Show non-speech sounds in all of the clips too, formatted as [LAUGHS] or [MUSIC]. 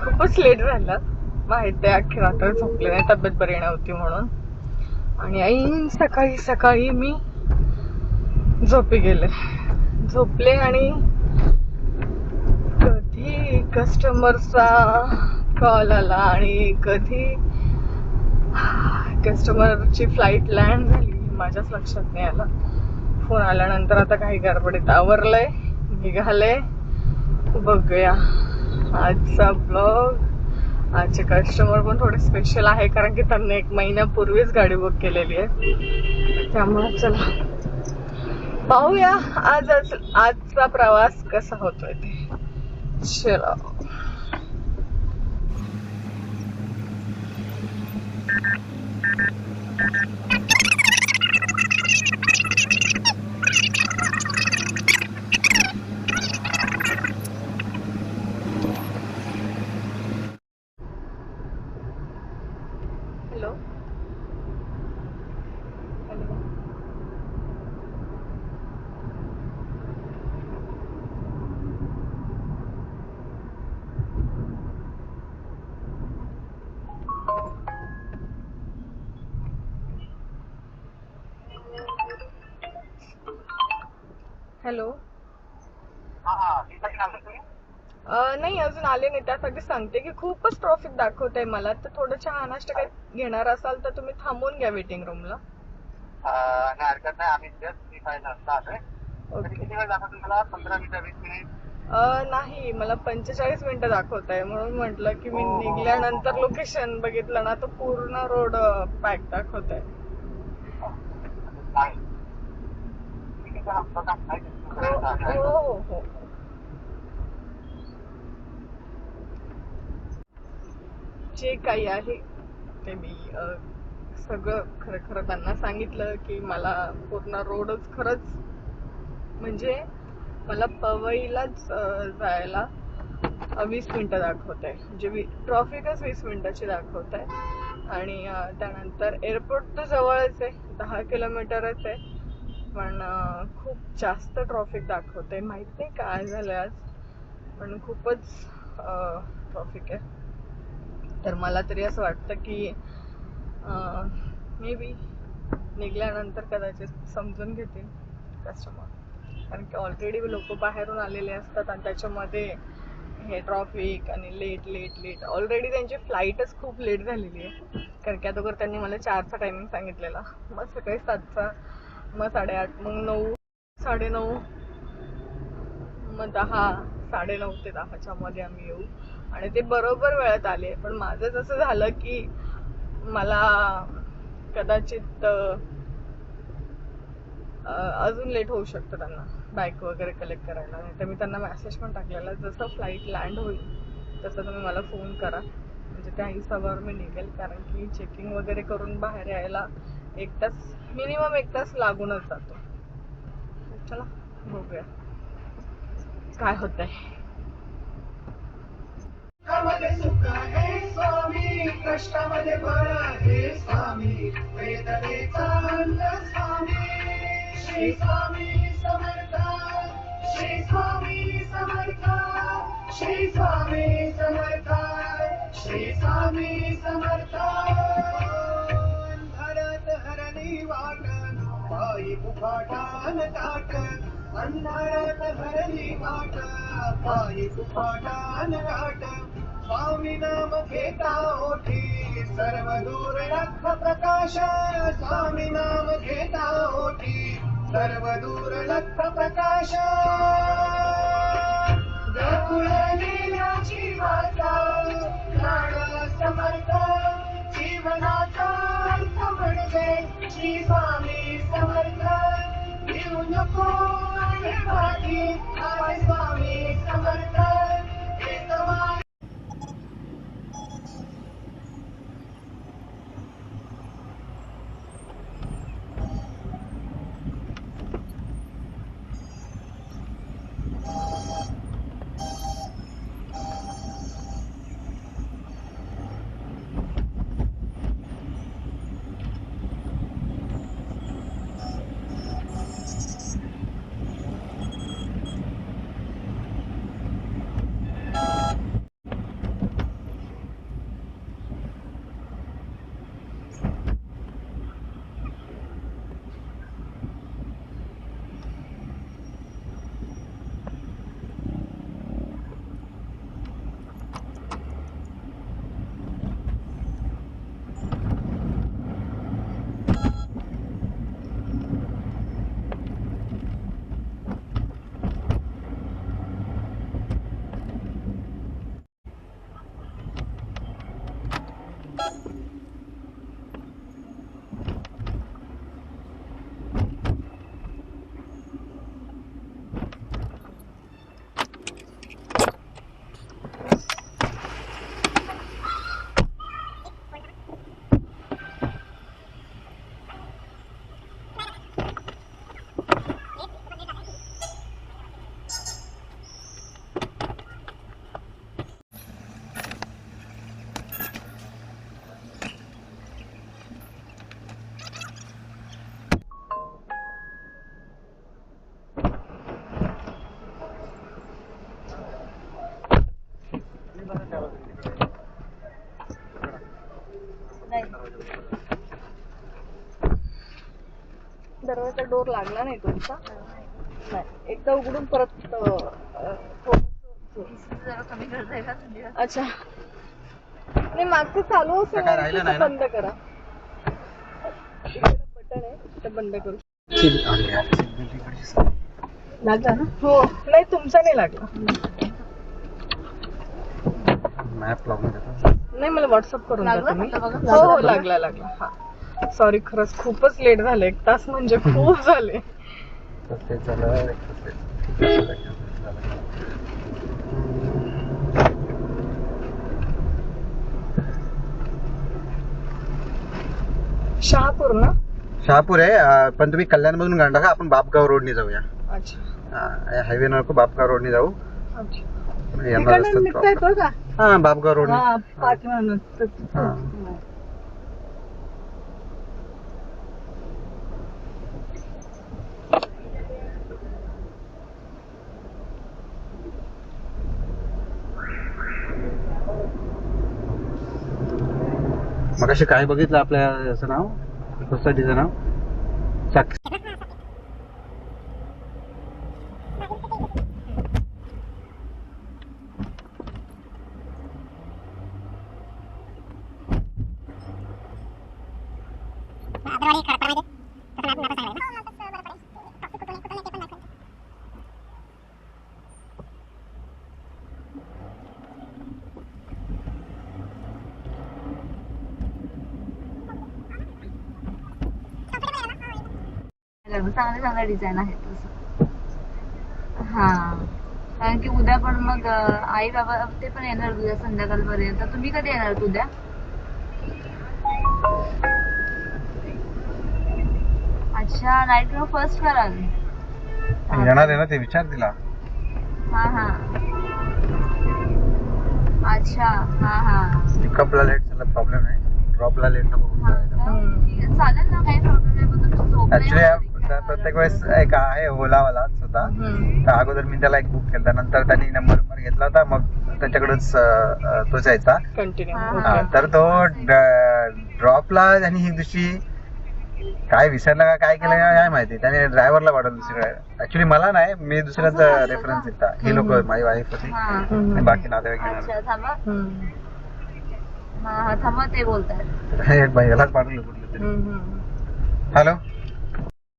खूपच लेट झालं. माहिती आहे अख्खी रात्र झोपले नाही तब्येत बरी नव्हती म्हणून. आणि ऐन सकाळी सकाळी मी झोपी गेले. झोपले आणि कधी कस्टमरचा कॉल आला आणि कधी कस्टमरची फ्लाईट लँड झाली माझ्याच लक्षात नाही आलं. फोन आल्यानंतर आता काही गडबडीत आवरलंय निघाले बघूया. आजचा ब्लॉग आजचे कस्टमर पण थोडे स्पेशल आहे कारण की त्यांनी एक महिन्यापूर्वीच गाडी बुक केलेली आहे. त्यामुळे चला. पाहूया आज आज आजचा प्रवास कसा होतोय ते. चला. Thank you. नाही अजून आले नाही त्यासाठी सांगते की खूपच ट्रॉफिक दाखवत आहे मला. तर थोडं चहा नाश्ता काही घेणार असाल तर तुम्ही थांबून घ्या वेटिंग रूमला नाही हरकत नाही. आम्ही जस्ट निघायला असता आलोय. तरी ओके. किती वेळ दाखवतो तुम्हाला? पंधरा मिनिटं वीस मिनिट अ, नाही मला पंचेचाळीस मिनिटं दाखवत आहे म्हणून म्हटलं की मी हो, हो, हो. निघल्यानंतर लोकेशन बघितलं ना तर पूर्ण रोड पॅक दाखवत आहे नाही ते हो हो आहे. हो. जे काही आहे ते मी सगळं खरं खरं त्यांना सांगितलं की मला पूर्ण रोडच खरंच म्हणजे मला पवईलाच जायला वीस मिनटं दाखवत आहे म्हणजे ट्रॉफिकच वीस मिनटाची दाखवत आहे आणि त्यानंतर एअरपोर्ट तर जवळच आहे दहा किलोमीटरच आहे. पण खूप जास्त ट्रॉफिक दाखवते माहीत नाही काय झालं आज पण खूपच ट्रॉफिक आहे. तर मला तरी असं वाटतं की मे बी निघल्यानंतर कदाचित समजून घेतील कस्टमर कारण की ऑलरेडी लोक बाहेरून आलेले असतात आणि त्याच्यामध्ये हे ट्रॉफिक आणि लेट लेट लेट ऑलरेडी त्यांची फ्लाईटच खूप लेट झालेली आहे. कारण की अगोदर त्यांनी मला चारचा टायमिंग सांगितलेला. मग सकाळी सातचा मग साडेआठ मग नऊ साडेनऊ मग दहा साडेनऊ ते दहाच्या मध्ये आम्ही येऊ. आणि ते बरोबर वेळेत आले. पण माझं असं झालं की मला कदाचित अजून लेट होऊ शकतं त्यांना बाईक वगैरे कलेक्ट करायला. नाही तर मी त्यांना मेसेज पण टाकलेला जसं फ्लाईट लँड होईल तसं तुम्ही मला फोन करा. म्हणजे त्या हिसाबावर मी निघेल. कारण की चेकिंग वगैरे करून बाहेर यायला एक तास मिनिमम एक तास लागूनच जातो. चला बघूया. काय होत आहे सुखामध्ये सुख हे स्वामी. कष्टामध्ये बळ हे स्वामी. वेदनेचा अंत स्वामी. श्री स्वामी समर्थ. श्री स्वामी समर्थ. श्री स्वामी समर्थ. श्री स्वामी समर्थ. भरत हरणी वाट पायी कुपाटान ताट. अंधारात हरणी वाट पायी कुपाटान ताट. स्वामी नाम घेता ओठी सर्व दूर लख प्रकाश स्वामी नाम घेता ओठी सर्व दूर लख प्रकाश गकुळ लीलाची वाचा प्राण समर्थ जीवनाचा अर्थ म्हणजे श्री स्वामी समर्थ घेऊ नको दरवाजा डोर लागला नाही तुमचा? नाही. एकदा उघडून परत? अच्छा. नाही मागचं चालू ना? बंद करा. बटन आहे बंद करू. लागला ना? हो. नाही तुमचा नाही लागला. मॅप लावून नाही मला व्हॉट्सअप करून. हो हो लागला लागला. हा. सॉरी खरंच खूपच लेट झालं. एक तास म्हणजे खूप [LAUGHS] झाले. शहापूर ना? शहापूर आहे अं, पण तुम्ही कल्याण मधून गांडा का? आपण बापगाव रोडनी जाऊया. अच्छा. हायवे नको बापगाव रोडनी जाऊ. अच्छा यांना तिकडनं रस्त्यात निघता येतो का? problem. हा बापगाव रोडनी. हा पाठीमागून. हा. मगाशी काय बघितलं आपल्या याचं नाव? सोसायटीचं नाव? चांगले चांगले डिझाईन आहेत तसं. हा. कारण की उद्या पण मग आई बाबा ते पण येणार उद्या संध्याकाळपर्यंत. तुम्ही कधी येणार उद्या? अच्छा नाईट व्यू फर्स्ट कराल येणार आहे ना ते विचार दिला हा हा. अच्छा हा हा. पिकअपला लेट झाला प्रॉब्लेम नाही ड्रॉपला लेट नको. आहे. चालेल ना काही प्रॉब्लेम नाही पण तुमची झोप ऍक्च्युली का? प्रत्येक वेळेस एक आहे ओलावालाच होता. तर अगोदर मी त्याला एक बुक केला नंतर त्यांनी नंबर नंबर घेतला होता. मग अं, तो जायचा. कंटिन्यू हा, हा, तर तो ड्रॉपला त्यांनी ही दिवशी काय विसरला का काय केलं का काय माहिती. त्याने ड्रायव्हरला पाठवलं दुसरीकडे. ऍक्च्युली मला नाही मी दुसऱ्याच रेफरन्स? दिला ही लोक. माझी वाईफ होती. हा. आणि बाकी नातेवाईक अच्छा येणार. थांबा. हा हा ते बोलतायत. [LAUGHS] एक भैयालाच पाठवलं कुठलं तरी. हॅलो हा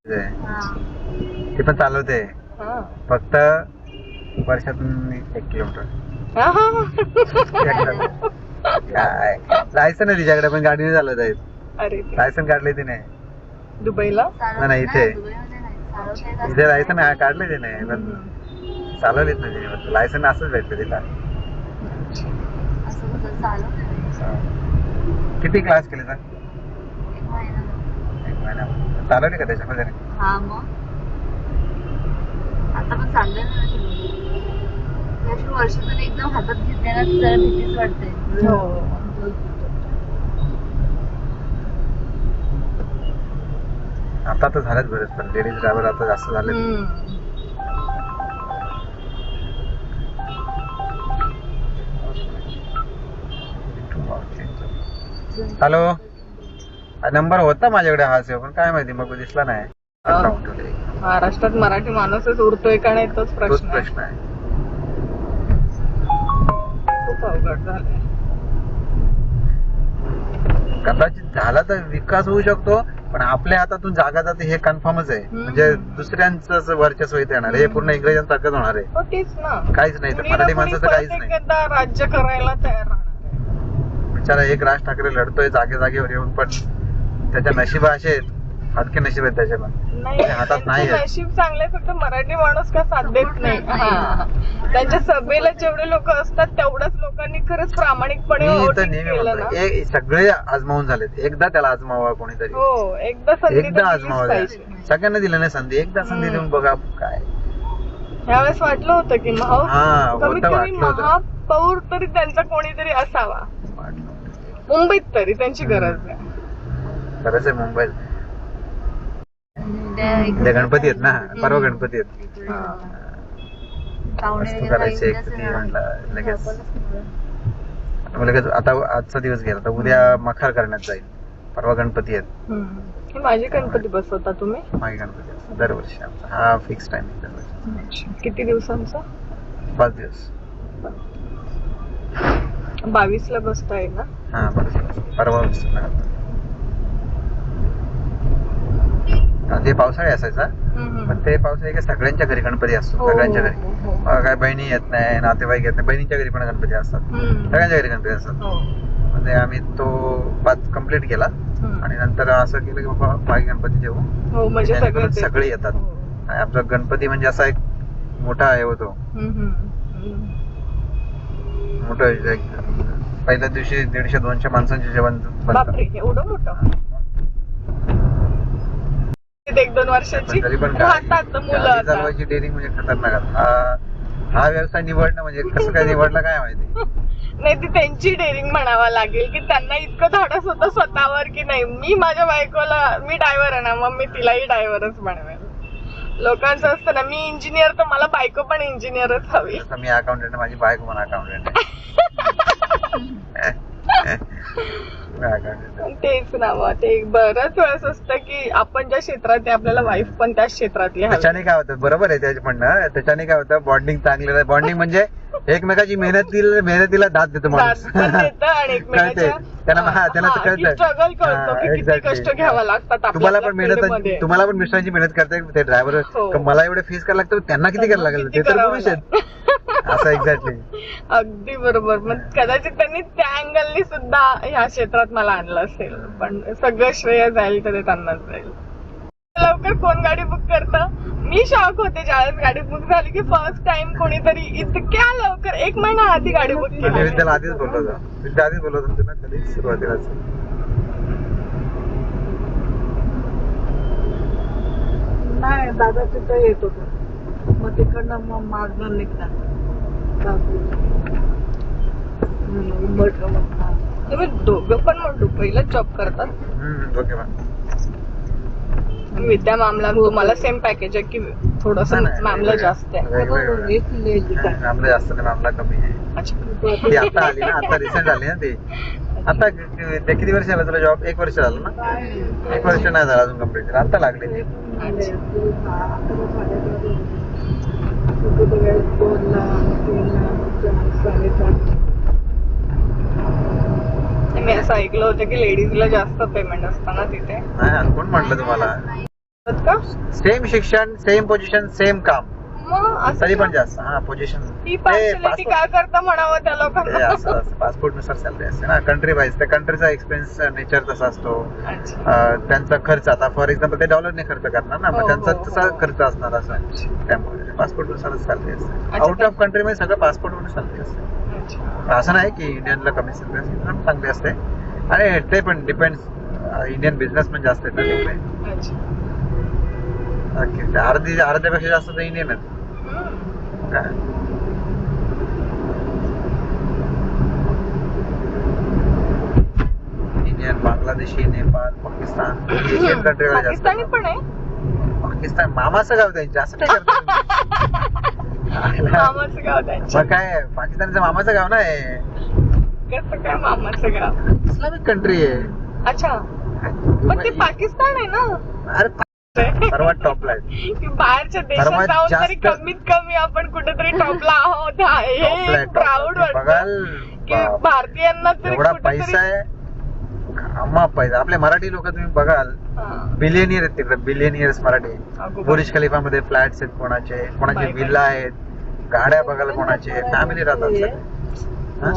ते पण चालवते हा. फक्त वर्षातून एक किलोमीटर हा, हा, हा. [LAUGHS] काय लायसन आहे तिच्याकडे पण गाडी नाही चालवत अरे लायसन काढले तिने दुबईला नाही, इथे. इथे. लायसन काढले तिने पण. चालवलीच नाही तिने लायसन असंच भेटलं तिला. किती क्लास केले तर एक महिना. एक महिना चालवली का त्याच्यामध्ये हा मग. आता पण चाललंय ना त्याशी वर्षातून एकदम हातात घेतले ना जरा भीतीच वाटते. हो. आता तर झालेच बरेच पण लेडीज ड्रायव्हर आता जास्त झाले हम्म. हॅलो. नंबर होता माझ्याकडे हा सेव पण काय माहिती मग दिसला नाही. महाराष्ट्रात मराठी माणूसच उरतोय का नाही तोच प्रश्न आहे. प्रश्न आहे. खूप अवघड झालंय. कदाचित झाला तर विकास होऊ शकतो पण आपल्या हातातून जागा जाते हे कन्फर्मच आहे. हम्म. म्हणजे दुसऱ्यांचं वर्चस्व इथे येणार आहे. हे पूर्ण इंग्रजांसारखंच होणार आहे. हो तेच ना. काहीच नाही तर कुणी ना मराठी कुणी माणसाचं परत काहीच नाही. एकदा राज्य करायला तयार राहणार आहे. बिचारा एक राज ठाकरे लढतोय जागे जागेवर येऊन पण त्याच्या नशिबा असे आहेत. हातके नशीब आहेत त्याच्या पण नाही हातात नाही त्यांचं आहे. नशीब चांगलंय फक्त मराठी माणूस का साथ देत नाही. हा. त्यांच्या सभेला जेवढे लोक असतात तेवढ्याच लोकांनी खरंच प्रामाणिकपणे मी तर voting नेहमी केलं म्हणतो ना. ए- सगळे आजमावून झालेत. एकदा त्याला आजमावा कोणीतरी. हो एकदा संधी तर एकदा दिलीच आजमावा द्या. पाहिजे. सगळ्यांना दिलं नाही संधी? एकदा संधी हम्म. देऊन बघा काय. ह्यावेळेस वाटलं होतं की हा, महा होतं कमीत कमी वाटलं होतं. महापौर तरी त्यांचा कोणीतरी असावा. मुंबईत तरी त्यांची गरज आहे खरंच आहे मुंबईत. गणपती आहेत ना? परवा गणपती आहेत. हा. करायची काही एक ती. म्हटलं लगेच. लगेच आता आजचा दिवस गेला तर उद्या मखार करण्यात जाईल. परवा गणपती आहेत. माझे गणपती बसवता तुम्ही? मागे गणपती. दरवर्षी आमचा. हा फिक्स टाइम आहे दरवर्षी. किती दिवसांचा पाच दिवस. बावीस ला बसताय ना? हा बरं परवा बसतो. ते पावसाळी असायचा. पण ते पावसाळी काय सगळ्यांच्या घरी गणपती असतो हो, सगळ्यांच्या हो, घरी हो, काय बहिणी येत नाही नातेवाईक येत नाही बहिणीच्या घरी पण गणपती असतात. सगळ्यांच्या घरी गणपती असतात. म्हणजे आम्ही तो पाच कंप्लीट केला. आणि नंतर असं केलं की बाबा मागे गणपती ठेवू हो म्हणजे सगळे येतात. आणि आमचा गणपती म्हणजे असा एक मोठा हे होतो. मोठं पहिल्या दिवशी दीडशे दोनशे माणसांचे जेवण एवढं मोठं एक दोन वर्षाची. पण तरी पण राहतात मुलं गाडी आता. चालवायची डेअरिंग म्हणजे खतरनाक आहे. हा हा व्यवसाय निवडणं म्हणजे कसं काय निवडलं काय माहिती? [LAUGHS] नाही ती त्यांची डेअरिंग म्हणावा लागेल की त्यांना इतकं धाडस होतं स्वतःवर की नाही. मी माझ्या बायकोला मी ड्रायव्हर आहे ना मग मी तिलाही ड्रायव्हरच बनवेल. लोकांचं असतं ना मी इंजिनियर तर मला बायको पण इंजिनियरच हवी. जसं मी अकाउंटंट माझी बायको पण अकाउंटंट [LAUGHS] अकाउंटंट [LAUGHS] तेच ना मग ते बरंच वेळेस असतं की आपण ज्या क्षेत्रात आहे आपल्याला वाईफ पण त्याच क्षेत्रातली हवी. त्याच्याने काय होतं बरोबर आहे त्याचे म्हणणं. त्याच्याने काय होतं बॉन्डिंग चांगलं बॉन्डिंग [LAUGHS] म्हणजे एकमेकाची मेहनतील मेहनतीला दाद देतो माणूस. [LAUGHS] कळते त्यांना हा त्यांना कळतं किती. कष्ट घ्यावं लागतात तुम्हाला पण. मेहनत तुम्हाला पण मिस्टरांची मेहनत करते ते ड्रायव्हर हो. मला एवढे फीस करायला लागतं त्यांना किती करायला लागेल? ते तर पुरुष आहेत. असं एक्झॅक्टली [LAUGHS] अगदी बरोबर. मग कदाचित त्यांनी त्या अँगलनी सुद्धा ह्या क्षेत्रात मला आणलं असेल. पण सगळं श्रेय जाईल तर ते त्यांनाच जाईल. लवकर कोण गाडी बुक करतं मी शॉक होते ज्यावेळेस गाडी बुक झाली की फर्स्ट टाइम कोणीतरी इतक्या लवकर एक महिना आधी गाडी बुक मी केली विद्याला आधीच बोललो होतो. विद्या आधीच बोललो होतो तुला कधी सुरुवातीलाच नाही दादा तिथं येत होतो. मग तिकडनं मग मागणं निघतात. तुम्ही दोघं पण मग दुबईला जॉब करतात. Okay ma'am. विद्या मामला तुम्हाला सेम पॅकेज आहे की थोडस मामला जास्त आहे. मामला जास्त नाही मामला कमी आहे. अच्छा. ती आता आली ना आता रिसेंट आली ना ती. आता किती वर्ष झालं तुला जॉब एक वर्ष झालं ना? एक वर्ष नाही झालं अजून कंप्लीट आता लागली ती. असं ऐकलं होतं की लेडीजला जास्त पेमेंट असतं ना तिथे. नाही कोण म्हटलं तुम्हाला? का? सेम शिक्षण सेम पोझिशन सेम काम. मग असं तरी? पण जास्त. हा पोझिशन ही काय करता म्हणावं त्या लोकांना? पासपोर्टनुसार सॅलरी असते. ना कंट्री वाईज त्या कंट्रीचा एक्सपेन्स नेचर तसा असतो. अच्छा. अं, त्यांचा खर्च आता फॉर एक्झाम्पल ते डॉलरने खर्च करणार ना हो, मग त्यांचा हो, तसा हो. खर्च असणार असं. त्यामुळे पासपोर्ट नुसारच सॅलरी असते. अच्छा, आउट ऑफ कंट्री मध्ये सगळं पासपोर्ट वर सॅलरी असते. अच्छा असं नाही की इंडियनला कमी असते पण चांगली असते. आणि ते पण डिपेंड्स इंडियन बिझनेसमॅन जास्त आहेत ना तिकडे अर्धी अर्ध्यापेक्षा जास्त तर इंडियनच हम्म. काय Indian Bangladeshi Nepal Pakistan Asian country जास्त पाकिस्तानी पण आहे? पाकिस्तान मामाचं गाव त्यांचे असं काय करतात? [LAUGHS] मामाचं गाव त्यांच्या मग काय पाकिस्तानचं मामाचं गाव नाही? कसं काय मामाचं गाव? इस्लामिक कंट्री आहे. अच्छा. पण ते पाकिस्तान आहे ना? अरे पा- सर्वात टॉपला आहे. की बाहेरच्या देशात सर्वात जाऊन तरी जास्त- कमीत कमी आपण कुठेतरी टॉपला आहोत. हा, हे आहे, प्राऊड. वाटत. बघाल. की. भारतीयांना तरी एवढा कुठेतरी- पैसा आहे. अम्मा पैसा. आपले मराठी लोक तुम्ही बघाल. बिलियनियर आहेत तिकडे बिलियनियर्स मराठी. बुरिज खलिफा मध्ये फ्लॅट्स आहेत कोणाचे कोणाचे. विल्ला आहेत गाड्या बघायला कोणाचे फॅमिली राहतात. हा?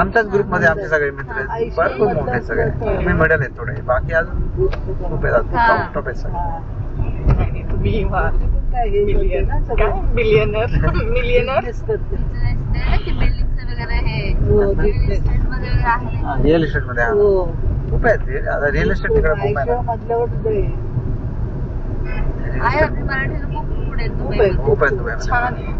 आमच्याच ग्रुपमध्ये आमचे सगळे मित्र आहेत. भरपूर मोठे आहेत सगळे. तुम्ही मिडल आहेत थोडे. बाकी अजून खूप आहेत. टॉप टॉप आहेत सगळे. बिलियनर [LAUGHS] मिलियनर वगैरे हे हो, रिअल business. इस्टेटमध्ये वगैरे आहे ना. रिअल इस्टेटमध्ये हा. हो. खूप आहेत रे. आता रिअल इस्टेट तिकडे खूप आहे ना. आहे आपली मराठी लोक खूप पुढे आहेत खूप दुबईमध्ये. खूप आहेत दुबईमध्ये. छान आहे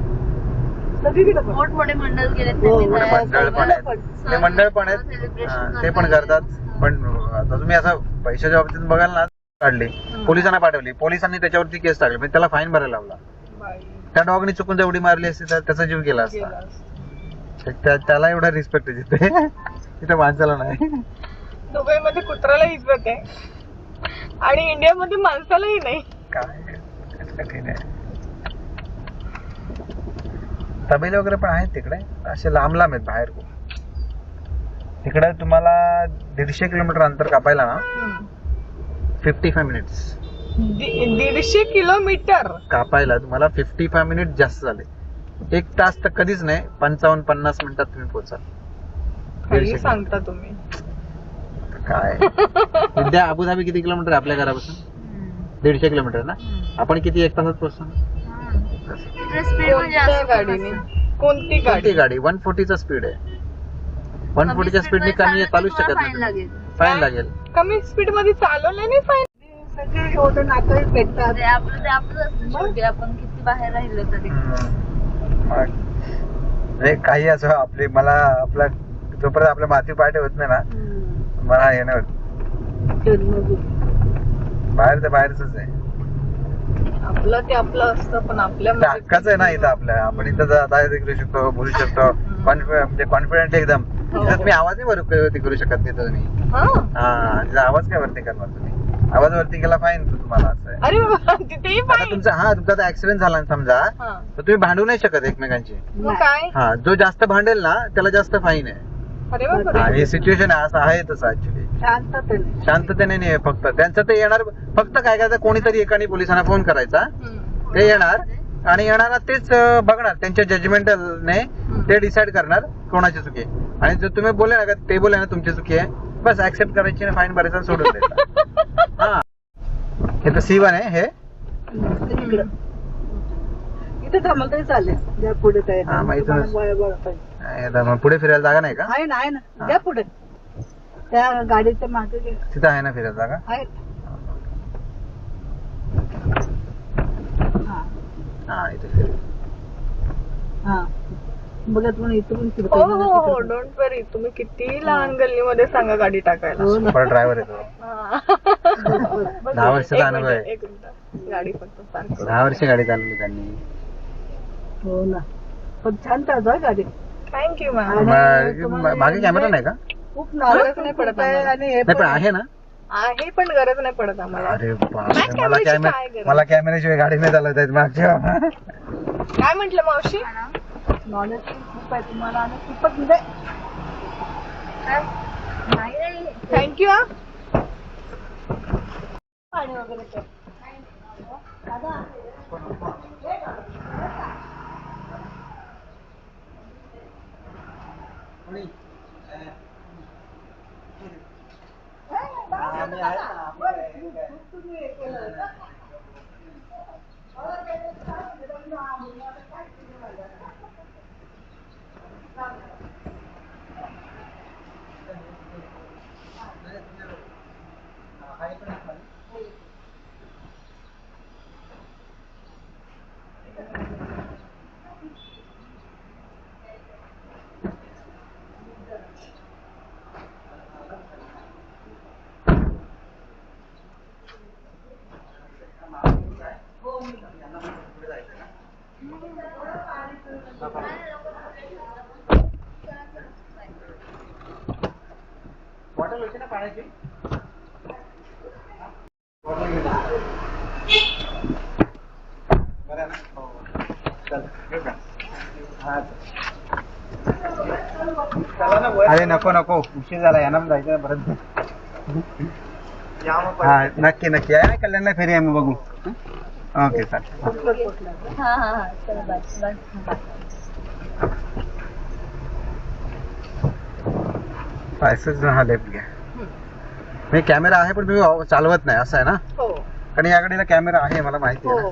मोठमोठे मंडळ हो, मोठे पण आहेत ते मंडळ पण आहेत हा, ते पण करतात पण आता तुम्ही असं पैशाच्या बाबतीत बघाल ना काढली पोलिसांना पाठवली पोलिसांनी त्याच्यावरती केस टाकली म्हणजे त्याला फाईन भरायला लावला बाई, त्या डॉगनी चुकून उडी मारली असती तर त्याचा जीव गेला असता त्याला एवढा रिस्पेक्ट देते. [LAUGHS] तिथे माणसाला नाही. दुबईमध्ये कुत्र्याला इज्जत आहे. आणि इंडियामध्ये माणसालाही नाही. काय? आहे तबेले वगैरे पण आहेत तिकडे. असे लांब लांब आहेत बाहेर खूप. तिकडे तुम्हाला दीडशे किलोमीटर अंतर कापायला ना? फिफ्टी फाय मिनिट्स दीडशे किलोमीटर. कापायला तुम्हाला फिफ्टी फाय मिनिट जास्त झाले. एक तास तर कधीच नाही पंचावन्न पन्नास मिनिटात तुम्ही पोहोचाल. सांगता तुम्ही. काय? [LAUGHS] विद्या अबुधाबी किती किलोमीटर आहे आपल्या घरापासून. दीडशे किलोमीटर ना. आपण किती एक तासात पोहोचतो हा. म्हणजे कोणती गाडी? गाडी? वन फोर्टीचा स्पीड आहे. वन फोर्टीच्या स्पीडने कमी चालूच शकत फाईन नाही लागेल फाईन लागेल. कमी स्पीडमध्ये चालवलं नाही फाईन सगळे एवढं नातं भेटतात ते आपलं ते आपलं असतं शेवटी आपण. किती बाहेर राहिलो तरी. काही असं आपली मला आपला जोपर्यंत आपल्या माती पाठी होत नाही ना. मला हे नाही होत. बाहेर तर बाहेरच आहे. आपलं ते आपलं असतं पण आपल्या हक्काचं आहे ना इथं आपल्या. आपण इथं दादा करू शकतो बोलू शकतो. म्हणजे कॉन्फिडंट एकदम. तिथं तुम्ही आवाज नाही वरती करू शकत तिथं तुम्ही. हा. हा आवाज काय वरती करणार तुम्ही? आवाज वरती केला फाईन तुम्हाला असं आहे. अरे बाबा, तिथेही आता फाईन तुमचा हा तुमचा ऍक्सिडेंट झाला ना समजा हा. तर तुम्ही भांडू नाही शकत एकमेकांची. मग काय? हा जो जास्त भांडेल ना त्याला जास्त फाईन आहे. अरे बापरे हा, सिच्युएशन आहे असं आहे तसं ऍक्च्युली शांततेने. शांततेने नाही फक्त. त्यांचं ते येणार फक्त काय करायचं कोणीतरी एकाने पोलिसांना फोन करायचा. हम्म. ते येणार आणि येणार तेच अं, बघणार. त्यांच्या जजमेंटने ते डिसाईड करणार कोणाची चुकी आहे. आणि जर तुम्ही बोलले ना का ते बोलले ना तुमची चुकी आहे. बस ऍक्सेप्ट करायची आणि फाईन भरायचा आणि सोडून द्यायचा [LAUGHS] हा. हे तर सी वन आहे हे? इथे थांबलं तरी चालेल. द्या पुढे काय हा, मग इथूनच. तुम्हाला वळ- वळ पाहिजे. तर मग पुढे फिरायला जागा नाही का? आहे ना आहे हा. ना द्या पुढे. त्या गाडीच्या मागे. तिथं आहे ना फिरायला जागा? आहे. हा. हा इथे फिर. हा. इथून हो फिरतोय हो हो. डोंट वरी तुम्ही किती लहान गल्लीमध्ये सांगा गाडी टाकायला. ड्रायव्हर हा. दहा वर्षाचा अनुभव आहे. मिनिट, एक मिनिट. गाडी फक्त सांगतो दहा वर्ष गाडी चालवली त्यांनी. हो ना. पण छान चालतो गाडी. Thank you ma'am. मग- कॅमेरा नाही का? खूप गरज नॉलेज नाही पडत आम्हाला. आणि हे नाही पण आहे ना. आहे पण गरज नाही पडत आम्हाला. अरे बापरे मला कॅमेऱ्याची काय कॅमेरा गरज? मला कॅमेऱ्याशिवाय गाडी नाही चालवता येत मागच्या काय म्हंटल मावशी? नॉलेज खूप आहे तुम्हाला आणि खूपच म्हणजे थँक्यू हा. पाणी वगैरे बॉटल होती ना पाण्याची? अरे नको नको. उशीर झाला यांना पण जायचं परत. हा नक्की नक्की. आहे कल्याणला फेरी आहे मग बघू. ओके चालेल हा हा हा. चल लायसन्स हा लेफ्ट घ्या. मी कॅमेरा आहे पण तुम्ही चालवत नाही असं आहे ना? हो. आणि या गाडीला कॅमेरा आहे मला माहिती आहे हो ना.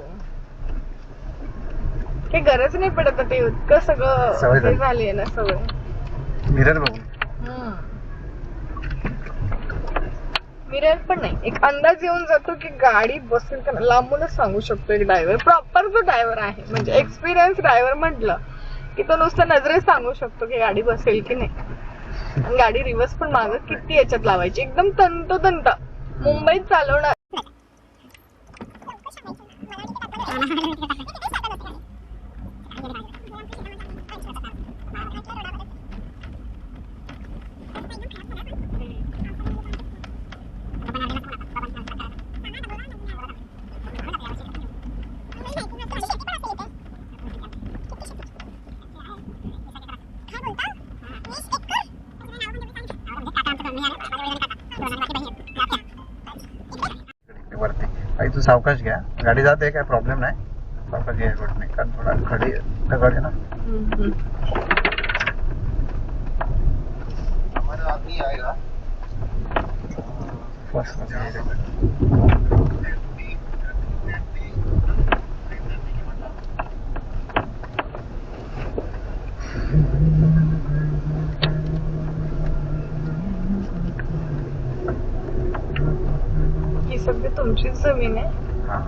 हे. गरज नाही पडत आता ते इतकं सगळं सवय झाली. हे झाली. आहे ना सवय. मिरर बघून. एक्सपिरियन्स पण नाही. एक अंदाज येऊन जातो की गाडी बसेल का लांबूनच सांगू शकतो एक ड्रायव्हर प्रॉपर जो ड्रायव्हर आहे म्हणजे एक्सपिरियन्स ड्रायव्हर म्हटलं की तो नुसतं नजरेत सांगू शकतो की गाडी बसेल की नाही. आणि गाडी रिव्हर्स पण मागं किती याच्यात लावायची. एकदम तंतोतंत. मुंबईत चालवणार [LAUGHS] Thank you. तू सावकाश घ्या. गाडी जाते काय प्रॉब्लेम नाही. सावकाश घ्या नाही कारण थोडा खडी दगड आहे ना हम्म. फर्स्टमध्ये ही सगळी तुमचीच जमीन आहे. हा.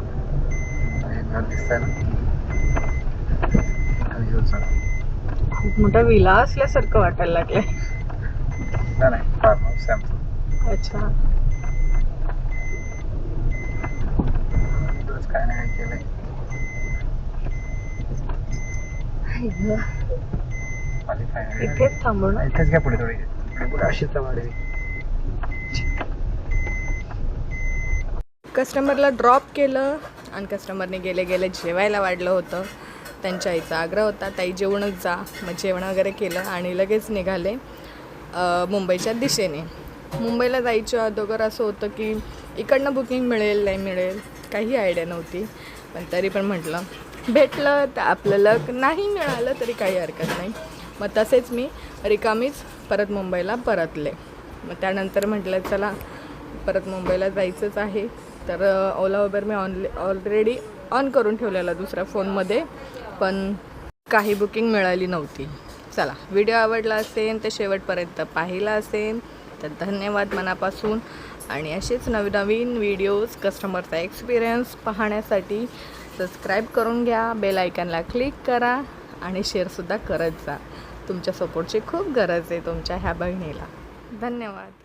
हे घर दिसतंय ना? चला. खूप मोठा विला असल्यासारखं वाटायला लागलंय. नाही नाही फार्म हाऊस आहे आमचं अच्छा. इकडंच काय नाही केलंय. गं. इथेच थांबू ना. इथेच घ्या पुढे थोडी. पुढे पुढे. अशीच वाढवी कस्टमरला ड्रॉप केलं आणि कस्टमरने गेले गेले जेवायला वाढलं होतं. त्यांच्या आईचा आग्रह होता ताई जेवणच जा. मग जेवण वगैरे केलं आणि लगेच निघाले मुंबईच्या दिशेने. मुंबईला जायच्या अगोदर असं होतं की इकडनं बुकिंग मिळेल नाही मिळेल काही आयडिया नव्हती. पण तरी पण म्हटलं भेटलं तर आपलं लक नाही मिळालं तरी काही हरकत नाही. मग तसेच मी रिकामीच परत मुंबईला परतले. मग त्यानंतर म्हटलं चला परत मुंबईला जायचंच आहे. तर ओला उबर मी ऑनले ऑलरेडी ऑन करून ठेवलेला दुसऱ्या फोनमध्ये पण काही बुकिंग मिळाली नव्हती. चला व्हिडिओ आवडला असेल तर शेवटपर्यंत पाहिला असेल तर धन्यवाद मनापासून. आणि असेच नवीन व्हिडिओज कस्टमरचा एक्सपिरियन्स पाहण्यासाठी सबस्क्राईब करून घ्या बेल आयकनला क्लिक करा आणि शेअरसुद्धा करत जा. तुमच्या सपोर्टची खूप गरज आहे तुमच्या ह्या बहिणीला. धन्यवाद.